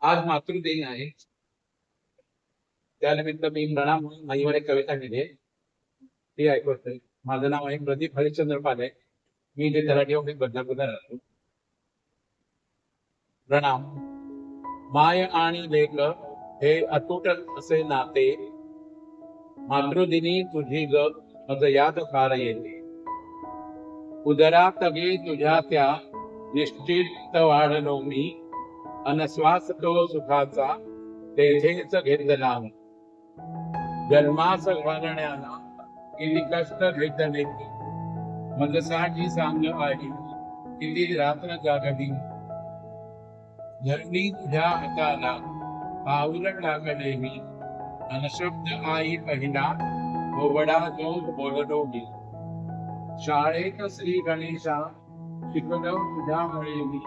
आज मातृदिन आहे. त्यानिमित्त मी प्रणाम म्हणून माझीवर एक कविता लिहिली आहे. ती ऐकवतोय. माझं नाव आहे प्रदीप हरिश्चंद्र पाले. मी इथे तलाठी बदलापूरला राहतो. प्रणाम. माय आणि लेख हे अतूट असे नाते. मातृदिनी तुझी ग मज याद फार येते. उदरात गे तुझ्या त्या निश्चित वाढलो मी. अनश्वास तो सुखाचा तेथेच घेतला जन्मास घालण्याला किती कष्ट घेतले मजसाठी सांग आहे किती रात्र जागली. धरणी तुझ्या हाताला पाऊल लागले मी अनशब्द आई पहिला बोबडा जो बोललो मी शाळेत श्री गणेशा शिकलो तुझ्यामुळे मी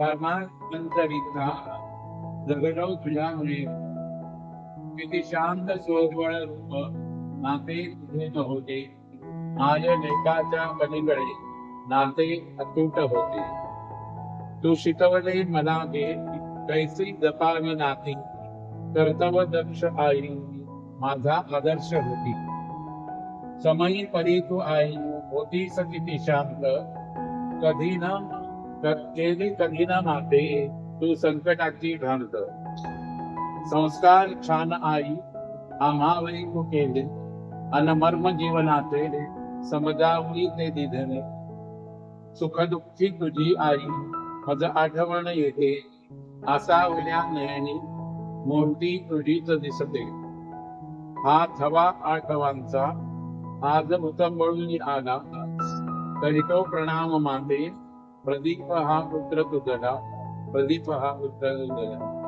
परमानंतरिता जगडव तुझ्यामुळे किती शांत सोजवळ रूप नाते तुझे होते। माझ्या लेखाच्या पलीकडे नाते अतूट होते। तू शिकवले मला घे कैसी जपावी नाती कर्तव्य दक्ष आई माझा आदर्श होती। समयी परी तू आई होती किती शांत कधी ना केली कधी ना नाते तू संकटाची घालत संस्कार छान आई आम्हावरी तू केले अन मर्म जीवनाचे समजावली ते दिधने. सुख दुःखी तुझी आई मज आठवण येते. आसावल्या नयनी मोठी तुझीच दिसते. हा थवा आठवांचा आज उतंबळून आला. तरी तो प्रणाम माते प्रदीप हा पुत्र तुझा प्रदीप हा पुत्र तुझा